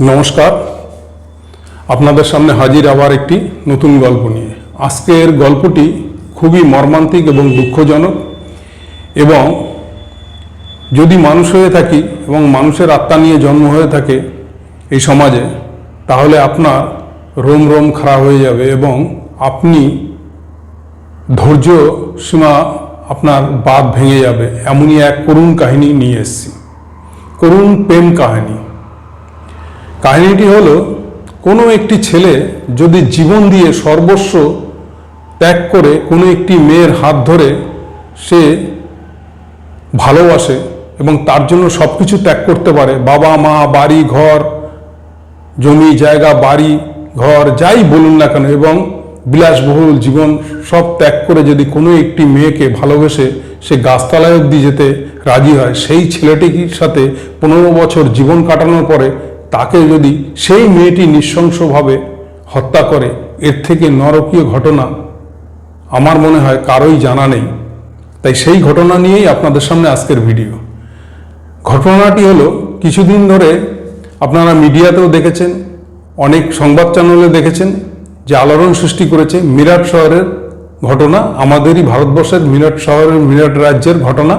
নমস্কার। আপনাদের সামনে হাজির আবার একটি নতুন গল্প নিয়ে। আজকের গল্পটি খুবই মর্মান্তিক এবং দুঃখজনক এবং যদি মানুষ হয়ে থাকি এবং মানুষের আত্মা নিয়ে জন্ম হয়ে থাকে এই সমাজে, তাহলে আপনার রোম রোম খারাপ হয়ে যাবে এবং আপনি ধৈর্য সীমা আপনার বাদ ভেঙে যাবে। এমনই এক করুণ কাহিনী নিয়ে এসেছি। করুণ প্রেম কাহিনী। কাহিনীটি হলো, কোনো একটি ছেলে যদি জীবন দিয়ে সর্বস্ব ত্যাগ করে কোনো একটি মেয়ের হাত ধরে সে ভালোবাসে এবং তার জন্য সব কিছু ত্যাগ করতে পারে, বাবা, মা, বাড়ি, ঘর, জমি, জায়গা, বাড়ি, ঘর, যাই বলুন না কেন এবং বিলাসবহুল জীবন সব ত্যাগ করে যদি কোনো একটি মেয়েকে ভালোবেসে সে গাছতলায় অবধি যেতে রাজি হয়, সেই ছেলেটির সাথে পনেরো বছর জীবন কাটানোর পরে তাকে যদি সেই মেয়েটি নৃশংসভাবে হত্যা করে, এর থেকে নরকীয় ঘটনা আমার মনে হয় কারোই জানা নেই। তাই সেই ঘটনা নিয়েই আপনাদের সামনে আজকের ভিডিও। ঘটনাটি হলো, কিছুদিন ধরে আপনারা মিডিয়াতেও দেখেছেন, অনেক সংবাদ চ্যানেলে দেখেছেন যে আলোড়ন সৃষ্টি করেছে মিরাট শহরের ঘটনা, আমাদেরই ভারতবর্ষের মিরাট শহরের, মিরাট রাজ্যের ঘটনা।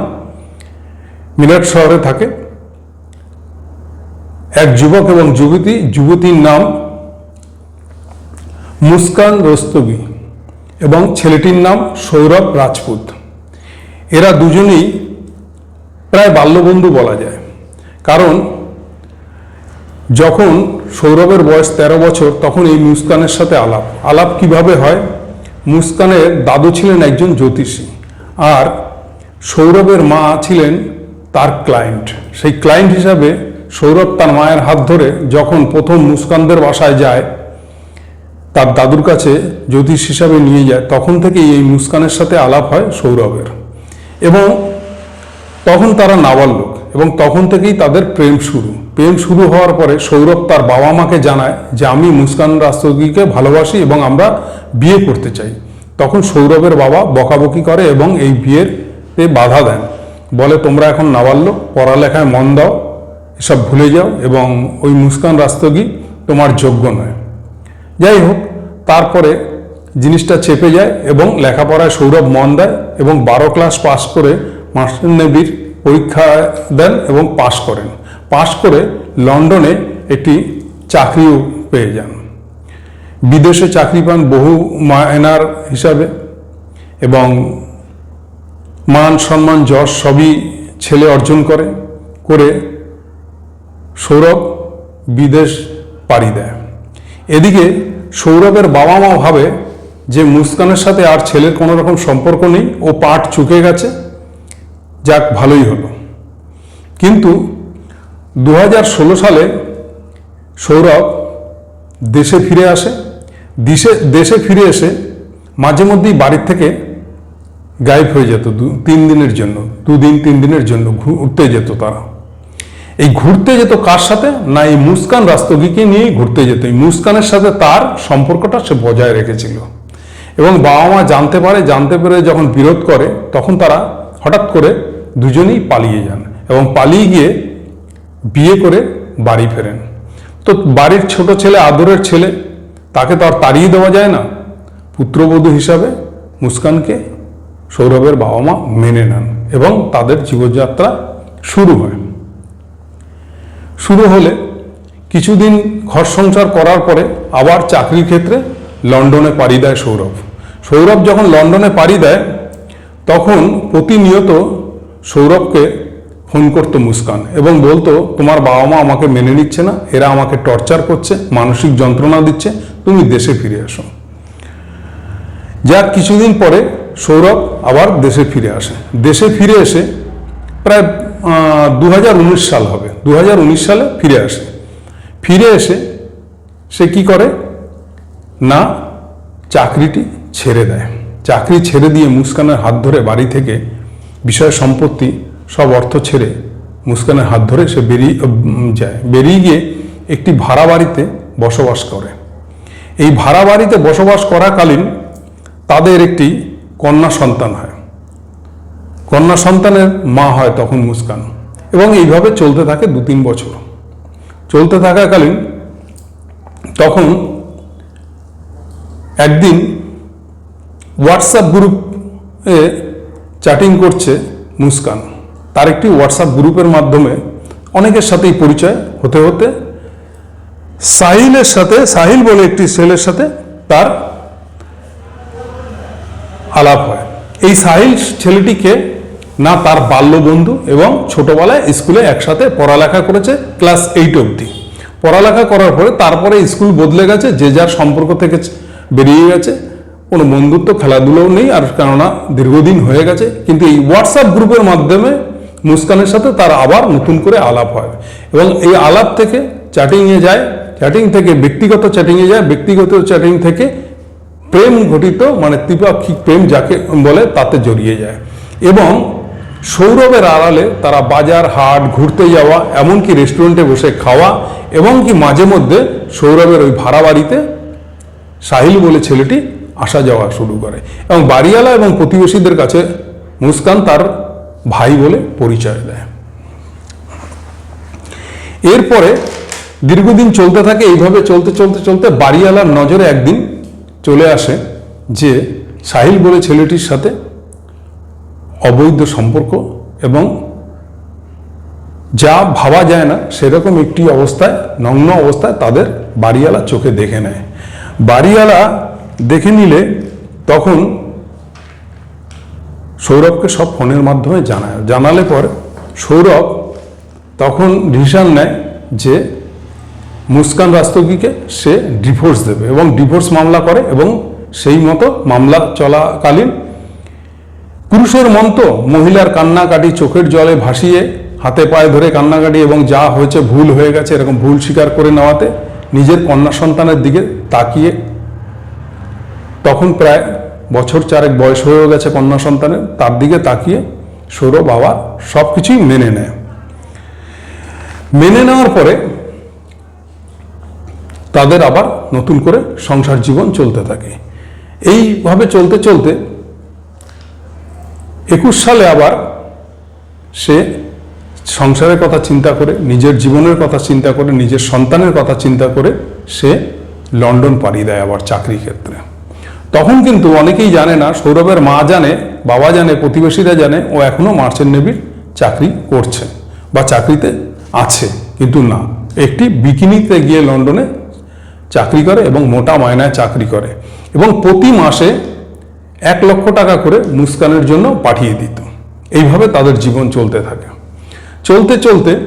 মিরাট শহরে থাকে এক যুবক এবং যুবতী, যুবতীর নাম মুস্কান রস্তগি এবং ছেলেটির নাম সৌরভ রাজপুত। এরা দুজনেই প্রায় বাল্যবন্ধু বলা যায়। কারণ যখন সৌরভের বয়স ১৩ বছর, তখন এই মুস্কানের সাথে আলাপ। আলাপ কীভাবে হয়? মুস্কানের দাদু ছিলেন একজন জ্যোতিষী আর সৌরভের মা ছিলেন তার ক্লায়েন্ট। সেই ক্লায়েন্ট হিসাবে সৌরভ তার মায়ের হাত ধরে যখন প্রথম মুস্কানদের বাসায় যায়, তার দাদুর কাছে জ্যোতিষ হিসাবে নিয়ে যায়, তখন থেকেই এই মুস্কানের সাথে আলাপ হয় সৌরভের। এবং তখন তারা নাবালক এবং তখন থেকেই তাদের প্রেম শুরু। প্রেম শুরু হওয়ার পরে সৌরভ তার বাবা মাকে জানায় যে, আমি মুস্কান রাস্তগীকে ভালোবাসি এবং আমরা বিয়ে করতে চাই। তখন সৌরভের বাবা বকাবকি করে এবং এই বিয়েতে বাধা দেন। বলে, তোমরা এখন নাবালক পড়ালেখায় মন দাও এসব ভুলে যাও এবং ওই মুস্কান রাস্তগী তোমার যোগ্য নয়। যাই হোক, তারপরে জিনিসটা চেপে যায় এবং লেখাপড়ায় সৌরভ মন দেয় এবং বারো ক্লাস পাস করে মাস্টার নেভির পরীক্ষা দেন এবং পাশ করেন। পাশ করে লন্ডনে একটি চাকরিও পেয়ে যান। বিদেশে চাকরি পান বহু মায়নার হিসাবে এবং মান সম্মান যশ সবই ছেলে অর্জন করে করে সৌরভ বিদেশ পাড়ি দেয়। এদিকে সৌরভের বাবা মা ভাবে যে মুস্কানের সাথে আর ছেলের কোনো রকম সম্পর্ক নেই, ও পাট চুকে গেছে, যাক ভালোই হলো। কিন্তু দু হাজার ষোলো সালে সৌরভ দেশে ফিরে আসে। দেশে দেশে ফিরে এসে মাঝে মধ্যেই বাড়ির থেকে গায়েব হয়ে যেত। দু, তিন দিনের জন্য, দুদিন, তিন দিনের জন্য ঘুরতে যেত তারা। এই ঘুরতে যেত কার সাথে? না এই মুস্কান রাস্তগীকে নিয়েই ঘুরতে যেত। এই মুস্কানের সাথে তার সম্পর্কটা সে বজায় রেখেছিল। এবং বাবা মা জানতে পারে, জানতে পেরে যখন বিরোধ করে, তখন তারা হঠাৎ করে দুজনেই পালিয়ে যান এবং পালিয়ে গিয়ে বিয়ে করে বাড়ি ফেরেন। তো বাড়ির ছোট ছেলে আদরের ছেলে, তাকে তো আর তাড়িয়ে দেওয়া যায় না। পুত্রবধূ হিসাবে মুস্কানকে সৌরভের বাবা মা মেনে নেন এবং তাদের জীবনযাত্রা শুরু হয়। শুরু হলে কিছুদিন ঘর সংসার করার পরে আবার চাকরির ক্ষেত্রে লন্ডনে পাড়ি দেয় সৌরভ। সৌরভ যখন লন্ডনে পাড়ি দেয়, তখন প্রতিনিয়ত সৌরভকে ফোন করতো মুস্কান এবং বলতো, তোমার বাবা মা আমাকে মেনে নিচ্ছে না, এরা আমাকে টর্চার করছে, মানসিক যন্ত্রণা দিচ্ছে, তুমি দেশে ফিরে আসো। যাক কিছুদিন পরে সৌরভ আবার দেশে ফিরে আসে। দেশে ফিরে এসে প্রায় দু হাজার উনিশ সাল হবে। দু হাজার উনিশ সালে ফিরে আসে। ফিরে এসে সে কি করে? না, চাকরিটি ছেড়ে দেয়। চাকরি ছেড়ে দিয়ে মুস্কানের হাত ধরে বাড়ি থেকে বিষয় সম্পত্তি সব অর্থ ছেড়ে মুস্কানের হাত ধরে সে বেরিয়ে যায়। বেরিয়ে গিয়ে একটি ভাড়া বাড়িতে বসবাস করে। এই ভাড়া বাড়িতে বসবাস করাকালীন তাদের একটি কন্যা সন্তান হয়। কন্যা সন্তানের মা হয় তখন মুস্কান। এবং এইভাবে চলতে থাকে দু তিন বছর। চলতে থাকাকালীন তখন একদিন হোয়াটসঅ্যাপ গ্রুপে চ্যাটিং করছে মুস্কান। তার একটি হোয়াটসঅ্যাপ গ্রুপের মাধ্যমে অনেকের সাথেই পরিচয় হতে হতে সাহিলের সাথে, সাহিল বলে একটি ছেলের সাথে তার আলাপ হয়। এই সাহিল ছেলেটিকে না তার বাল্য বন্ধু এবং ছোটবেলায় স্কুলে একসাথে পড়ালেখা করেছে ক্লাস এইট অবধি। পড়ালেখা করার পরে তারপরে স্কুল বদলে গেছে, যে যার সম্পর্ক থেকে বেরিয়ে গেছে। কোনো বন্ধুত্ব, খেলাধুলোও নেই, আর কেননা দীর্ঘদিন হয়ে গেছে। কিন্তু এই হোয়াটসঅ্যাপ গ্রুপের মাধ্যমে মুস্কানের সাথে তার আবার নতুন করে আলাপ হয়। এবং এই আলাপ থেকে চ্যাটিংয়ে যায়, চ্যাটিং থেকে ব্যক্তিগত চ্যাটিংয়ে যায়, ব্যক্তিগত চ্যাটিং থেকে প্রেম ঘটিত মানে ত্রিপাক্ষিক প্রেম যাকে বলে তাতে জড়িয়ে যায়। এবং সৌরভের আড়ালে তারা বাজার, হাট, ঘুরতে যাওয়া, এমনকি রেস্টুরেন্টে বসে খাওয়া এবং কি মাঝে মধ্যে সৌরভের ওই ভাড়া বাড়িতে সাহিল বলে ছেলেটি আসা যাওয়া শুরু করে এবং বাড়িওয়ালা এবং প্রতিবেশীদের কাছে মুস্কান তার ভাই বলে পরিচয় দেয়। এরপরে দীর্ঘদিন চলতে থাকে, এইভাবে চলতে চলতে চলতে বাড়িওয়ালার নজরে একদিন চলে আসে যে সাহিল বলে ছেলেটির সাথে অবৈধ সম্পর্ক এবং যা ভাবা যায় না, সেরকম একটি অবস্থায়, নগ্ন অবস্থায় তাদের বাড়িওয়ালা চোখে দেখে নেয়। বাড়িওয়ালা দেখে নিলে তখন সৌরভকে সব ফোনের মাধ্যমে জানায়। জানালে পর সৌরভ তখন ডিসিশন নেয় যে মুস্কান রাস্তগিকে সে ডিভোর্স দেবে এবং ডিভোর্স মামলা করে এবং সেই মতো মামলা চলাকালীন পুরুষের মন্ত্র, মহিলার কান্নাকাটি চোখের জলে ভাসিয়ে হাতে পায়ে ধরে কান্নাকাটি এবং যা হয়েছে ভুল হয়ে গেছে এরকম ভুল স্বীকার করে নেওয়াতে নিজের কন্যা সন্তানের দিকে তাকিয়ে তখন প্রায় বছর চারেক বয়স হয়েও গেছে কন্যা সন্তানের, তার দিকে তাকিয়ে সৌর বাবা সব কিছুই মেনে নেয়। মেনে নেওয়ার পরে তাদের আবার নতুন করে সংসার জীবন চলতে থাকে। এইভাবে চলতে চলতে একুশ সালে আবার সে সংসারের কথা চিন্তা করে, নিজের জীবনের কথা চিন্তা করে, নিজের সন্তানের কথা চিন্তা করে সে লন্ডন পাড়ি দেয় আবার চাকরি ক্ষেত্রে। তখন কিন্তু অনেকেই জানে না, সৌরভের মা জানে, বাবা জানে, প্রতিবেশীরা জানে, ও এখনও মার্চেন্ট নেভির চাকরি করছে বা চাকরিতে আছে। কিন্তু না, একটি বিকিনিতে গিয়ে লন্ডনে চাকরি করে এবং মোটা মায়নায় চাকরি করে। এবং প্রতি মাসে এক লক্ষ টাকা করে মুস্কানের জন্য পাঠিয়ে দিত। এইভাবে তাদের জীবন চলতে থাকে। চলতে চলতে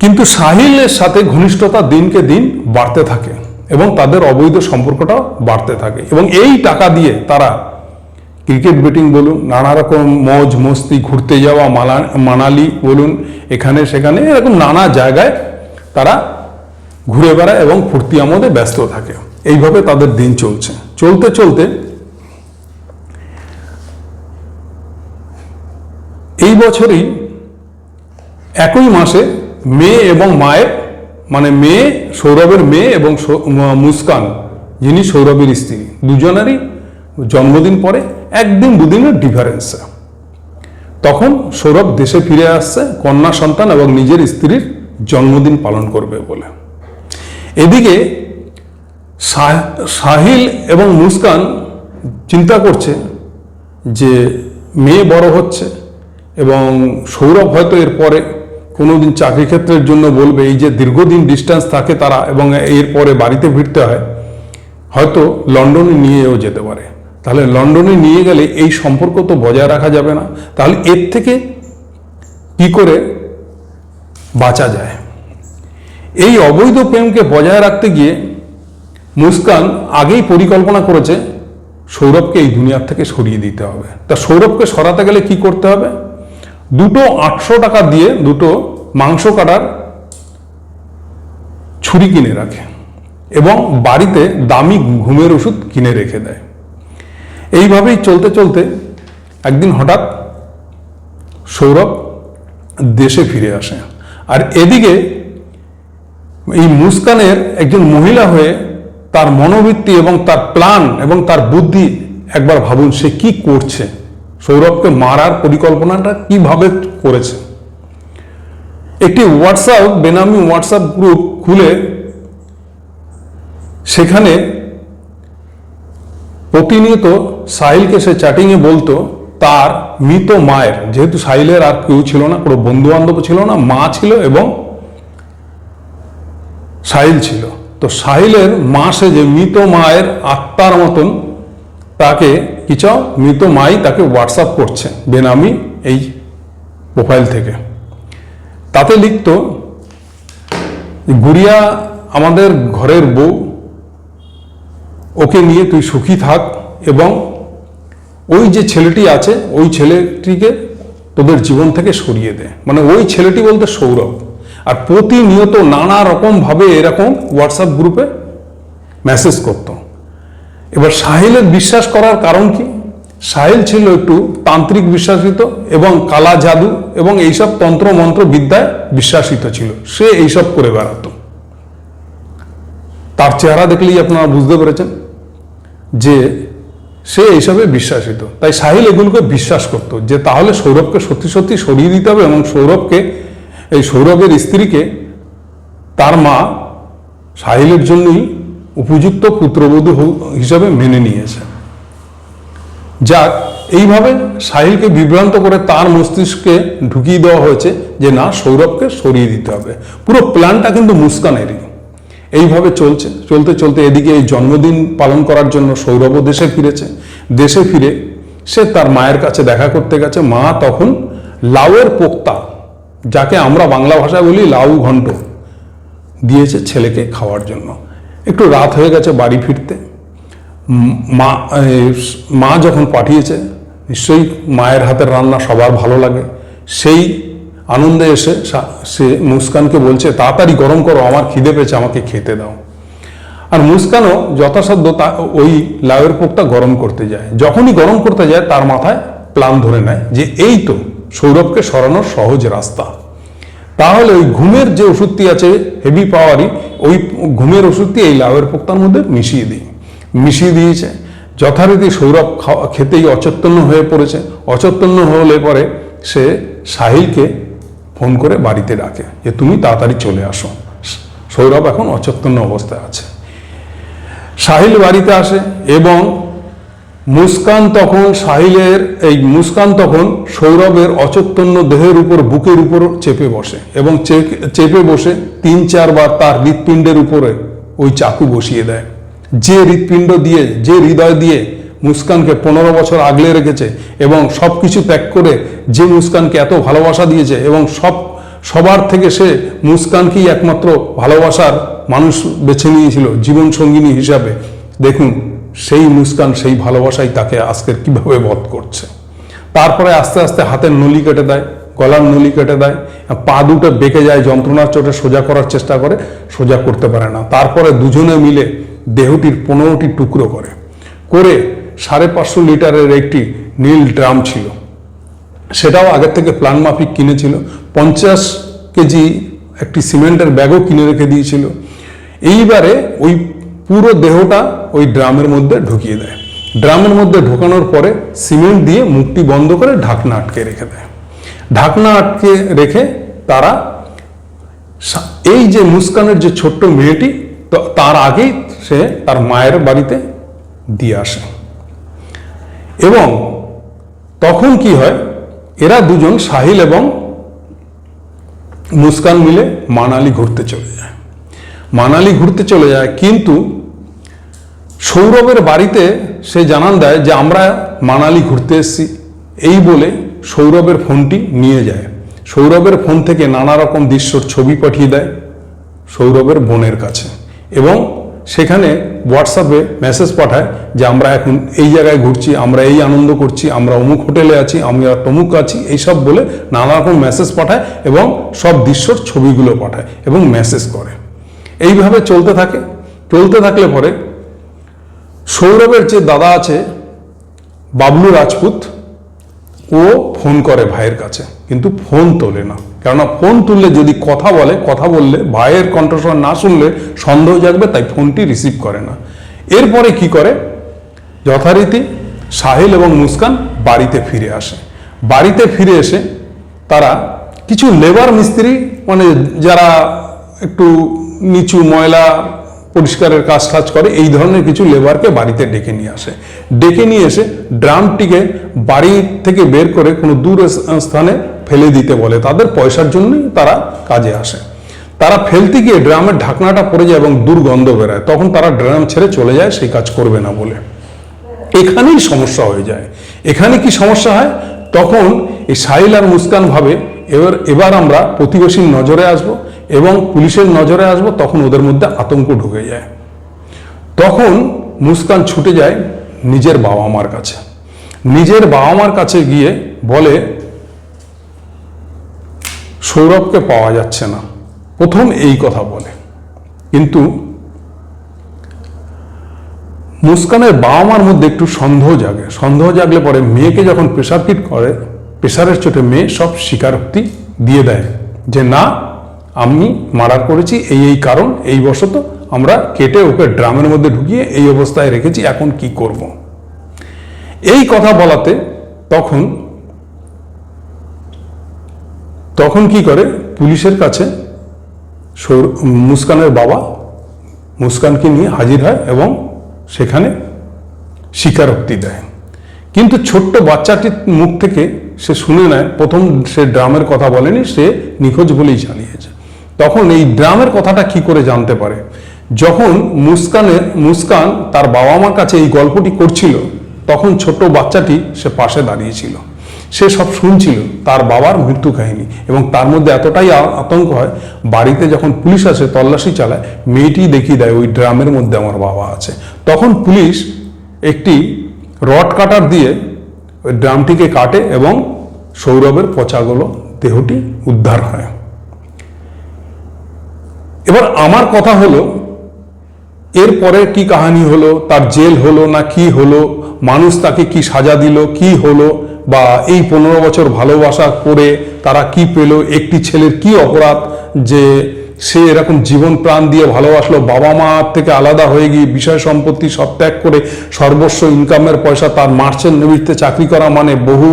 কিন্তু সাহিলের সাথে ঘনিষ্ঠতা দিনকে দিন বাড়তে থাকে এবং তাদের অবৈধ সম্পর্কটাও বাড়তে থাকে এবং এই টাকা দিয়ে তারা ক্রিকেট বেটিং বলুন, নানা রকম মজ মস্তি, ঘুরতে যাওয়া, মালা, মানালি বলুন, এখানে সেখানে এরকম নানা জায়গায় তারা ঘুরে বেড়ায় এবং ফুর্তি আমোদে ব্যস্ত থাকে। এইভাবে তাদের দিন চলছে। চলতে চলতে এই বছরই একই মাসে মেয়ে এবং মায়ের মানে মেয়ে সৌরভের মেয়ে এবং মুস্কান, যিনি সৌরভের স্ত্রী, দুজনেরই জন্মদিন পরে একদিন দুদিনের ডিফারেন্স তখন সৌরভ দেশে ফিরে আসছে, কন্যা সন্তান এবং নিজের স্ত্রীর জন্মদিন পালন করবে বলে। এদিকে সাহিল এবং মুস্কান চিন্তা করছে যে মেয়ে বড় হচ্ছে এবং সৌরভ হয়তো এরপরে কোনোদিন চাকরি ক্ষেত্রের জন্য বলবে, এই যে দীর্ঘদিন ডিস্টেন্স থাকে তারা এবং এরপরে বাড়িতে ফিরতে হয়, হয়তো লন্ডনে নিয়েও যেতে পারে। তাহলে লন্ডনে নিয়ে গেলে এই সম্পর্ক তো বজায় রাখা যাবে না। তাহলে এর থেকে কি করে বাঁচা যায়? এই অবৈধ প্রেমকে বজায় রাখতে গিয়ে মুস্কান আগেই পরিকল্পনা করেছে, সৌরভকে এই দুনিয়ার থেকে সরিয়ে দিতে হবে। তা সৌরভকে সরাতে গেলে কি করতে হবে? দুটো আটশো টাকা দিয়ে দুটো মাংস কাটার ছুরি কিনে রাখে এবং বাড়িতে দামি ঘুমের ওষুধ কিনে রেখে দেয়। এইভাবেই চলতে চলতে একদিন হঠাৎ সৌরভ দেশে ফিরে আসে। আর এদিকে এই মুস্কানের একজন মহিলা হয়ে তার মনোবৃত্তি এবং তার প্ল্যান এবং তার বুদ্ধি একবার ভাবুন সে কি করছে। সৌরভকে মারার পরিকল্পনাটা কীভাবে করেছে? একটি হোয়াটসঅ্যাপ বেনামি হোয়াটসঅ্যাপ গ্রুপ খুলে সেখানে প্রতিনিয়ত সাহিলকে সে চ্যাটিংয়ে বলতো, তার মৃত মায়ের, যেহেতু সাহিলের আর কেউ ছিল না কোনো বন্ধু বান্ধব ছিল না, মা ছিল এবং সাহিল ছিল। তো সাহিলের মা সে যে মৃত মায়ের আত্মার মতন তাকে কি চাও মৃত মাই তাকে হোয়াটসঅ্যাপ করছে, বেনামি এই প্রোফাইল থেকে। তাতে লিখত, গুড়িয়া, আমাদের ঘরের বউ, ওকে নিয়ে তুই সুখী থাক এবং ওই যে ছেলেটি আছে, ওই ছেলেটিকে তোদের জীবন থেকে সরিয়ে দে। মানে ওই ছেলেটি বলতে সৌরভ। আর প্রতিনিয়ত নানা রকমভাবে এরকম হোয়াটসঅ্যাপ গ্রুপে মেসেজ করত। এবার সাহিলের বিশ্বাস করার কারণ কি? সাহিল ছিল একটু তান্ত্রিক বিশ্বাসিত এবং কালা জাদু এবং এইসব তন্ত্র মন্ত্র বিদ্যায় বিশ্বাসিত ছিল। সে এইসব করে বেড়াতো। তার চেহারা দেখলেই আপনারা বুঝতে পেরেছেন যে সে এইসবে বিশ্বাসিত। তাই সাহিল এগুলোকে বিশ্বাস করত যে তাহলে সৌরভকে সত্যি সত্যি সরিয়ে দিতে হবে এবং সৌরভকে, এই সৌরভের স্ত্রীকে তার মা সাহিলের জন্যই উপযুক্ত পুত্রবধূ হিসাবে মেনে নিয়েছে। যাক, এইভাবে সাহিলকে বিভ্রান্ত করে তার মস্তিষ্কে ঢুকিয়ে দেওয়া হয়েছে যে না, সৌরভকে সরিয়ে দিতে হবে। পুরো প্ল্যানটা কিন্তু মুস্কানেরই। এইভাবে চলছে। চলতে চলতে এদিকে এই জন্মদিন পালন করার জন্য সৌরভও দেশে ফিরেছে। দেশে ফিরে সে তার মায়ের কাছে দেখা করতে গেছে। মা তখন লাউয়ের পোক্তা, যাকে আমরা বাংলা ভাষায় বলি লাউ ঘন্ট দিয়েছে ছেলেকে খাওয়ার জন্য। একটু রাত হয়ে গেছে বাড়ি ফিরতে। মা মা যখন পাঠিয়েছে, নিশ্চয়ই মায়ের হাতের রান্না সবার ভালো লাগে। সেই আনন্দে এসে সে মুস্কানকে বলছে, তাড়াতাড়ি গরম করো, আমার খিদে পেয়েছে, আমাকে খেতে দাও। আর মুস্কানও যথাসাধ্য তা, ওই লাউয়ের পোকটা গরম করতে যায়। যখনই গরম করতে যায়, তার মাথায় প্ল্যান ধরে নেয় যে, এই তো, সৌরভকে সরানোর সহজ রাস্তা। তাহলে ওই ঘুমের যে ওষুধটি আছে হেভি পাওয়ারই ওই ঘুমের ওষুধটি এই লাউয়ের পোক্তার মধ্যে মিশিয়ে দিই। মিশিয়ে দিয়েছে। যথারীতি সৌরভ খাওয়া খেতেই অচৈতন্য হয়ে পড়েছে। অচৈতন্য হলে পরে সে সাহিলকে ফোন করে বাড়িতে ডাকে যে, তুমি তাড়াতাড়ি চলে আসো। সৌরভ এখন অচৈতন্য অবস্থায় আছে। সাহিল বাড়িতে আসে এবং মুস্কান তখন সাহিলের, এই মুস্কান তখন সৌরভের অচৈতন্য দেহের উপর, বুকের উপর চেপে বসে এবং চেপে বসে তিন চারবার তার হৃৎপিণ্ডের উপরে ওই চাকু বসিয়ে দেয়। যে হৃৎপিণ্ড দিয়ে, যে হৃদয় দিয়ে মুস্কানকে পনেরো বছর আগলে রেখেছে এবং সব কিছু ত্যাগ করে যে মুস্কানকে এত ভালোবাসা দিয়েছে এবং সব, সবার থেকে সে মুস্কানকেই একমাত্র ভালোবাসার মানুষ বেছে নিয়েছিল জীবন সঙ্গিনী হিসাবে। দেখুন সেই মুস্কান, সেই ভালোবাসাই তাকে আজকের কীভাবে বধ করছে। তারপরে আস্তে আস্তে হাতের নলি কেটে দেয়, গলার নলি কেটে দেয়, পা দুটো বেঁকে যায়, যন্ত্রণার চোটে সোজা করার চেষ্টা করে, সোজা করতে পারে না। তারপরে দুজনে মিলে দেহটির পনেরোটি টুকরো করে। করে সাড়ে পাঁচশো লিটারের একটি নীল ড্রাম ছিল। সেটাও আগের থেকে প্ল্যান মাফিক কিনেছিল। পঞ্চাশ কেজি একটি সিমেন্টের ব্যাগও কিনে রেখে দিয়েছিল। এইবারে ওই পুরো দেহটা ওই ড্রামের মধ্যে ঢুকিয়ে দেয়। ড্রামের মধ্যে ঢোকানোর পরে সিমেন্ট দিয়ে মুখটি বন্ধ করে ঢাকনা আটকে রেখে দেয়। ঢাকনা আটকে রেখে তারা এই যে মুস্কানের যে ছোট্ট মেয়েটি তার আগেই সে তার মায়ের বাড়িতে দিয়ে আসে। এবং তখন কি হয়, এরা দুজন সাহিল এবং মুস্কান মিলে মানালি ঘুরতে চলে যায়। মানালি ঘুরতে চলে যায়, কিন্তু সৌরভের বাড়িতে সে জানান দেয় যে, আমরা মানালি ঘুরতে এসেছি। এই বলে সৌরভের ফোনটি নিয়ে যায়। সৌরভের ফোন থেকে নানা রকম দৃশ্যর ছবি পাঠিয়ে দেয় সৌরভের বোনের কাছে এবং সেখানে হোয়াটসঅ্যাপে মেসেজ পাঠায় যে, আমরা এখন এই জায়গায় ঘুরছি, আমরা এই আনন্দ করছি, আমরা অমুক হোটেলে আছি, আমরা তমুক আছি। এইসব বলে নানা রকম মেসেজ পাঠায় এবং সব দৃশ্যর ছবিগুলো পাঠায় এবং মেসেজ করে। এইভাবে চলতে থাকে। চলতে থাকলে পরে সৌরভের যে দাদা আছে, বাবলু রাজপুত, ও ফোন করে ভাইয়ের কাছে, কিন্তু ফোন তোলে না। কেননা ফোন তুললে যদি কথা বলে, কথা বললে ভাইয়ের কণ্ঠস্বর না শুনলে সন্দেহ জাগবে, তাই ফোনটি রিসিভ করে না। এরপরে কি করে? যথারীতি সাহিল এবং মুস্কান বাড়িতে ফিরে আসে। বাড়িতে ফিরে এসে তারা কিছু লেবার মিস্ত্রি মানে যারা একটু নিচু ময়লা পরিষ্কারের কাজ টাজ করে, এই ধরনের কিছু লেবারকে বাড়িতে ডেকে নিয়ে আসে। ডেকে নিয়ে এসে ড্রামটিকে বাড়ি থেকে বের করে কোনো দূর স্থানে ফেলে দিতে বলে। তাদের পয়সার জন্যই তারা কাজে আসে। তারা ফেলতে গিয়ে ড্রামের ঢাকনাটা পড়ে যায় এবং দুর্গন্ধ বেরোয়। তখন তারা ড্রাম ছেড়ে চলে যায়, সেই কাজ করবে না বলে। এখানেই সমস্যা হয়ে যায়। এখানে কি সমস্যা হয়? তখন এই সাহিল আর মুস্কান ভাবে এবার এবার আমরা প্রতিবেশীর নজরে আসব। এবং পুলিশের নজরে আসব, তখন ওদের মধ্যে আতঙ্ক ঢুকে যায়। তখন মুস্কান ছুটে যায় নিজের বাবা মার কাছে। নিজের বাবা মার কাছে গিয়ে বলে, সৌরভকে পাওয়া যাচ্ছে না। প্রথম এই কথা বলে। কিন্তু মুস্কানের বাবা মার মধ্যে একটু সন্দেহ জাগে। সন্দেহ জাগলে পরে মেয়েকে যখন প্রেশার কিট করে প্রেশারের চোটে মেয়ে সব স্বীকারোক্তি দিয়ে দেয় যে, না আমি মার্ডার করেছি, এই এই কারণ, এই বশত আমরা কেটে ওকে ড্রামের মধ্যে ঢুকিয়ে এই অবস্থায় রেখেছি, এখন কি করব? এই কথা বলাতে তখন তখন কি করে? পুলিশের কাছে মুস্কানের বাবা মুস্কানকে নিয়ে হাজির হয় এবং সেখানে স্বীকারোক্তি দেয়। কিন্তু ছোট্ট বাচ্চাটির মুখ থেকে সে শুনে নেয়, প্রথম সে ড্রামের কথা বলেনি, সে নিখোঁজ বলেই জানিয়েছে তখন এই ড্রামের কথাটা কি করে জানতে পারে? যখন মুস্কানের, মুস্কান তার বাবা মার কাছে এই গল্পটি করছিল, তখন ছোট বাচ্চাটি সে পাশে দাঁড়িয়েছিল। সে সব শুনছিল, তার বাবার মৃত্যু কাহিনী এবং তার মধ্যে এতটাই আতঙ্ক হয়, বাড়িতে যখন পুলিশ আসে, তল্লাশি চালায়, মেয়েটি দেখিয়ে দেয়, ওই ড্রামের মধ্যে আমার বাবা আছে। তখন পুলিশ একটি রড কাটার দিয়ে ওই ড্রামটিকে কাটে এবং সৌরভের পচাগুলো দেহটি উদ্ধার হয়। এবার আমার কথা হলো, এরপরে কি কাহানি হলো, তার জেল হলো না কি হলো, মানুষ তাকে কি সাজা দিল, কি হলো, বা এই পনেরো বছর ভালোবাসা করে তারা কি পেল, একটি ছেলের কি অপরাধ, যে সে এরকম জীবন প্রাণ দিয়ে ভালোবাসলো, বাবা মা থেকে আলাদা হয়ে গিয়ে বিষয় সম্পত্তি সব ত্যাগ করে সর্বস্ব ইনকামের পয়সা তার মার্চেন্ট নেভিতে চাকরি করা মানে বহু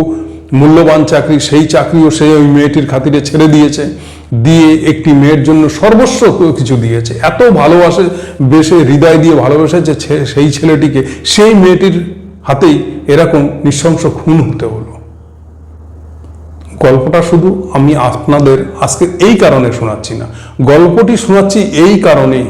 মূল্যবান চাকরি, সেই চাকরিও সে ওই মেয়েটির খাতিরে ছেড়ে দিয়েছে। দিয়ে একটি মেয়ের জন্য সর্বস্ব কিছু দিয়েছে। এত ভালোবাসে, বেশে হৃদয় দিয়ে ভালোবেসেছে সেই ছেলেটিকে। সেই মেয়েটির হাতেই এরকম নৃশংস খুন হতে হলো। গল্পটা শুধু আমি আপনাদের আজকে এই কারণে শোনাচ্ছি না। গল্পটি শোনাচ্ছি এই কারণে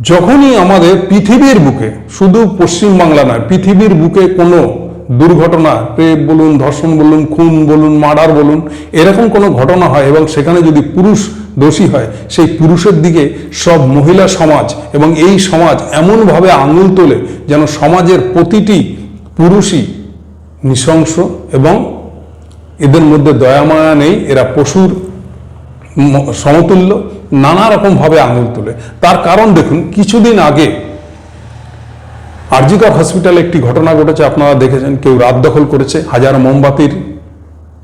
যখনই আমাদের পৃথিবীর বুকে, শুধু পশ্চিমবাংলা নয়, পৃথিবীর বুকে কোনো দুর্ঘটনা রেপ বলুন, ধর্ষণ বলুন, খুন বলুন, মার্ডার বলুন, এরকম কোনো ঘটনা হয় এবং সেখানে যদি পুরুষ দোষী হয়, সেই পুরুষের দিকে সব মহিলা সমাজ এবং এই সমাজ এমনভাবে আঙুল তোলে যেন সমাজের প্রতিটি পুরুষই নৃশংস এবং এদের মধ্যে দয়া মায়া নেই, এরা পশুর সমতুল্য, নানা রকমভাবে আঙুল তোলে। তার কারণ দেখুন, কিছুদিন আগে আরজিকর হসপিটালে একটি ঘটনা ঘটেছে, আপনারা দেখেছেন, কেউ রাত দখল করেছে, হাজার মোমবাতির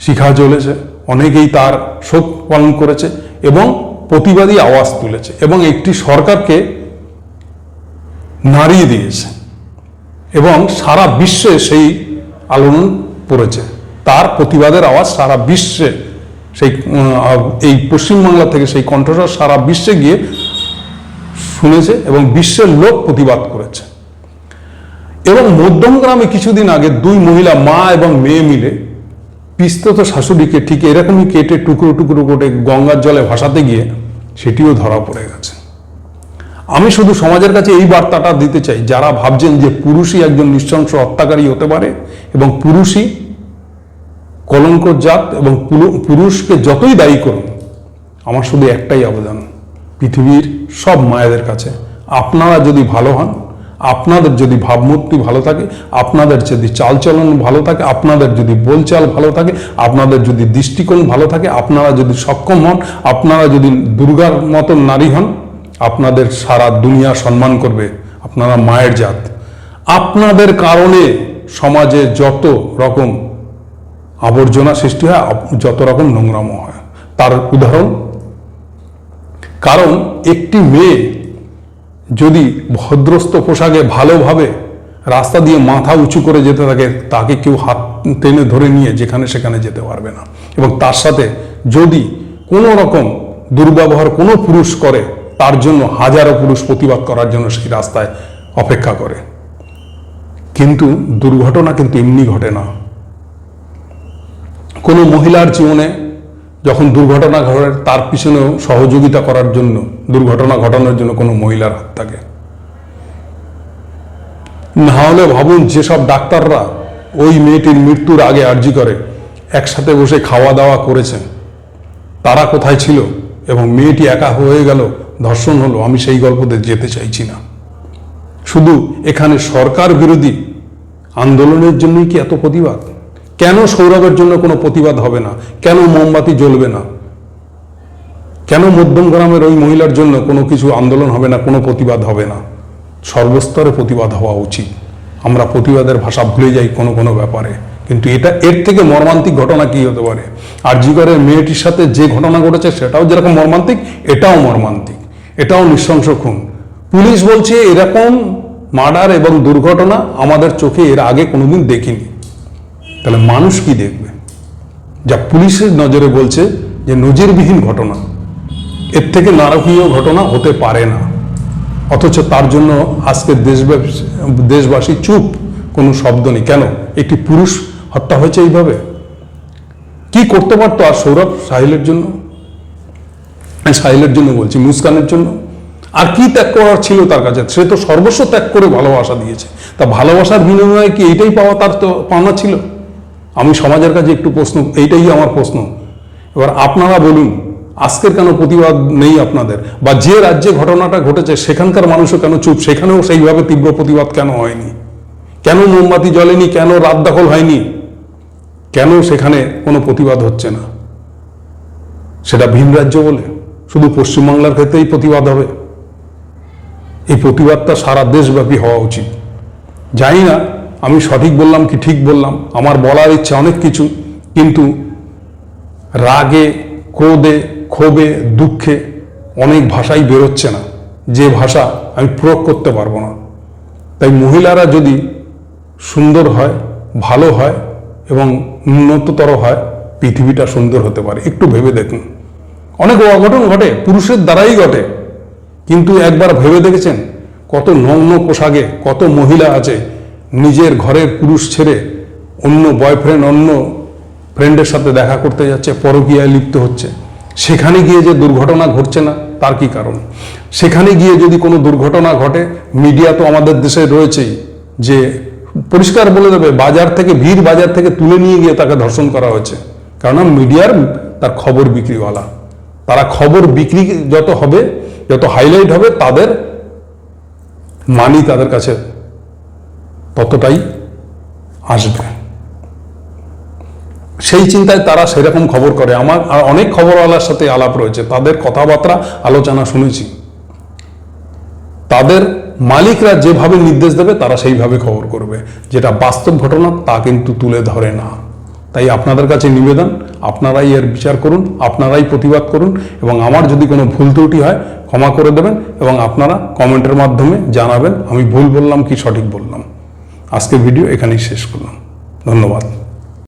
শিখা জ্বলেছে, অনেকেই তার শোক পালন করেছে এবং প্রতিবাদী আওয়াজ তুলেছে এবং একটি সরকারকে নাড়িয়ে দিয়েছে এবং সারা বিশ্বে সেই আলোড়ন পড়েছে। তার প্রতিবাদের আওয়াজ সারা বিশ্বে সেই এই পশ্চিমবাংলা থেকে সেই কণ্ঠস্বর সারা বিশ্বে গিয়ে শুনেছে এবং বিশ্বের লোক প্রতিবাদ করেছে। এবং মধ্যম গ্রামে কিছুদিন আগে দুই মহিলা, মা এবং মেয়ে মিলে পিস্তত শাশুড়িকে ঠিক এরকমই কেটে টুকরো টুকরো করে গঙ্গার জলে ভাসাতে গিয়ে সেটিও ধরা পড়ে গেছে। আমি শুধু সমাজের কাছে এই বার্তাটা দিতে চাই, যারা ভাবছেন যে পুরুষই একজন নৃশংস হত্যাকারী হতে পারে এবং পুরুষই কলঙ্কর জাত এবং পুরুষকে যতই দায়ী করুন, আমার শুধু একটাই আবেদন পৃথিবীর সব মায়েদের কাছে। আপনারা যদি ভালো হন আপনাদের যদি ভাবমূর্তি ভালো থাকে, আপনাদের যদি চালচলন ভালো থাকে, আপনাদের যদি বলচাল ভালো থাকে, আপনাদের যদি দৃষ্টিকোণ ভালো থাকে, আপনারা যদি সক্ষম হন, আপনারা যদি দুর্গার মতন নারী হন, আপনাদের সারা দুনিয়া সম্মান করবে, আপনারা মায়ের জাত। আপনাদের কারণে সমাজে যত রকম আবর্জনা সৃষ্টি হয় যত রকম নোংরামো হয়। তার উদাহরণ, কারণ একটি মেয়ে যদি ভদ্রস্ত পোশাকে ভালোভাবে রাস্তা দিয়ে মাথা উঁচু করে যেতে থাকে, তাকে কেউ হাত টেনে ধরে নিয়ে যেখানে সেখানে যেতে পারবে না। এবং তার সাথে যদি কোনো রকম দুর্ব্যবহার কোনো পুরুষ করে, তার জন্য হাজারো পুরুষ প্রতিবাদ করার জন্য সেই রাস্তায় অপেক্ষা করে। কিন্তু দুর্ঘটনা কিন্তু এমনি ঘটে না। কোনো মহিলার জীবনে যখন দুর্ঘটনা ঘটে তার পিছনেও সহযোগিতা করার জন্য, দুর্ঘটনা ঘটানোর জন্য কোনো মহিলার হাত থাকে। না হলে ভাবুন, যেসব ডাক্তাররা ওই মেয়েটির মৃত্যুর আগে আর্জি করে, একসাথে বসে খাওয়া দাওয়া করেছেন, তারা কোথায় ছিল এবং মেয়েটি একা হয়ে গেল, ধর্ষণ হলো, আমি সেই গল্পতে যেতে চাইছি না। শুধু এখানে সরকার বিরোধী আন্দোলনের জন্যই কি এত প্রতিবাদ? কেন সৌরভের জন্য কোনো প্রতিবাদ হবে না? কেন মোমবাতি জ্বলবে না? কেন মধ্যম গ্রামের ওই মহিলার জন্য কোনো কিছু আন্দোলন হবে না, কোনো প্রতিবাদ হবে না? সর্বস্তরে প্রতিবাদ হওয়া উচিত। আমরা প্রতিবাদের ভাষা ভুলে যাই কোনো কোনো ব্যাপারে। কিন্তু এটা এর থেকে মর্মান্তিক ঘটনা কি হতে পারে? আর জিগরের মেয়েটির সাথে যে ঘটনা ঘটেছে সেটাও যেরকম মর্মান্তিক, এটাও মর্মান্তিক। এটাও নৃশংস খুন। পুলিশ বলছে এরকম মার্ডার এবং দুর্ঘটনা আমাদের চোখে এর আগে কোনোদিন দেখিনি। তাহলে মানুষ কি দেখবে? যা পুলিশের নজরে বলছে যে নজিরবিহীন ঘটনা। এর থেকে নারকীয় ঘটনা হতে পারে না। অথচ তার জন্য আজকে দেশবাসী দেশবাসী চুপ, কোনো শব্দ নেই। কেন? একটি পুরুষ হত্যা হয়েছে এইভাবে? কি করতে পারতো আর সৌরভ সাহিলের জন্য? সাহিলের জন্য বলছি, মুস্কানের জন্য? আর কি ত্যাগ করার ছিল তার কাছে? সে তো সর্বস্ব ত্যাগ করে ভালোবাসা দিয়েছে। তা ভালোবাসার বিনিময়ে কি এইটাই পাওয়া তার তো পাওনা ছিল? আমি সমাজের কাছে একটু প্রশ্ন, এইটাই আমার প্রশ্ন। এবার আপনারা বলুন, আজকের কেন প্রতিবাদ নেই আপনাদের? বা যে রাজ্যে ঘটনাটা ঘটেছে, সেখানকার মানুষও কেন চুপ? সেখানেও সেইভাবে তীব্র প্রতিবাদ কেন হয়নি? কেন মোমবাতি জ্বলেনি? কেন রাত দখল হয়নি? কেন সেখানে কোনো প্রতিবাদ হচ্ছে না? সেটা ভিন রাজ্য বলে। শুধু পশ্চিমবাংলার ক্ষেত্রেই প্রতিবাদ হবে। এই প্রতিবাদটা সারা দেশব্যাপী হওয়া উচিত। জানি না আমি সঠিক বললাম কি ঠিক বললাম? আমার বলার ইচ্ছা অনেক কিছু, কিন্তু রাগে, ক্রোধে, ক্ষোভে, দুঃখে অনেক ভাষাই বেরোচ্ছে না। যে ভাষা আমি প্রয়োগ করতে পারব না। তাই মহিলারা যদি সুন্দর হয়, ভালো হয় এবং উন্নততর হয়, পৃথিবীটা সুন্দর হতে পারে। একটু ভেবে দেখুন। অনেক অঘটন ঘটে, পুরুষের দ্বারাই ঘটে। কিন্তু একবার ভেবে দেখেছেন কত নগ্ন পোশাকে কত মহিলা আছে নিজের ঘরের পুরুষ ছেড়ে অন্য বয়ফ্রেন্ড অন্য ফ্রেন্ডের সাথে দেখা করতে যাচ্ছে, পরকীয়ায় লিপ্ত হচ্ছে। সেখানে গিয়ে যে দুর্ঘটনা ঘটছে না, তার কি কারণ? সেখানে গিয়ে যদি কোনো দুর্ঘটনা ঘটে মিডিয়া তো আমাদের দেশে রয়েছেই, যে পরিষ্কার বলে দেবে, বাজার থেকে, ভিড় বাজার থেকে তুলে নিয়ে গিয়ে তাকে ধর্ষণ করা হয়েছে। কারণ মিডিয়ার তার খবর বিক্রিওয়ালা। তারা খবর বিক্রি যত হবে, যত হাইলাইট হবে, তাদের মানি তাদের কাছে ততটাই আসবে। সেই চিন্তায় তারা সেরকম খবর করে। আমার আর অনেক খবরওয়ালার সাথে আলাপ রয়েছে। তাদের কথাবার্তা আলোচনা শুনেছি। তাদের মালিকরা যেভাবে নির্দেশ দেবে, তারা সেইভাবে খবর করবে। যেটা বাস্তব ঘটনা, তা কিন্তু তুলে ধরে না। তাই আপনাদের কাছে নিবেদন, আপনারাই এর বিচার করুন, আপনারাই প্রতিবাদ করুন এবং আমার যদি কোনো ভুল ত্রুটি হয়, ক্ষমা করে দেবেন এবং আপনারা কমেন্টের মাধ্যমে জানাবেন, আমি ভুল বললাম কি সঠিক বললাম। আজকের ভিডিও এখানেই শেষ করলাম। ধন্যবাদ।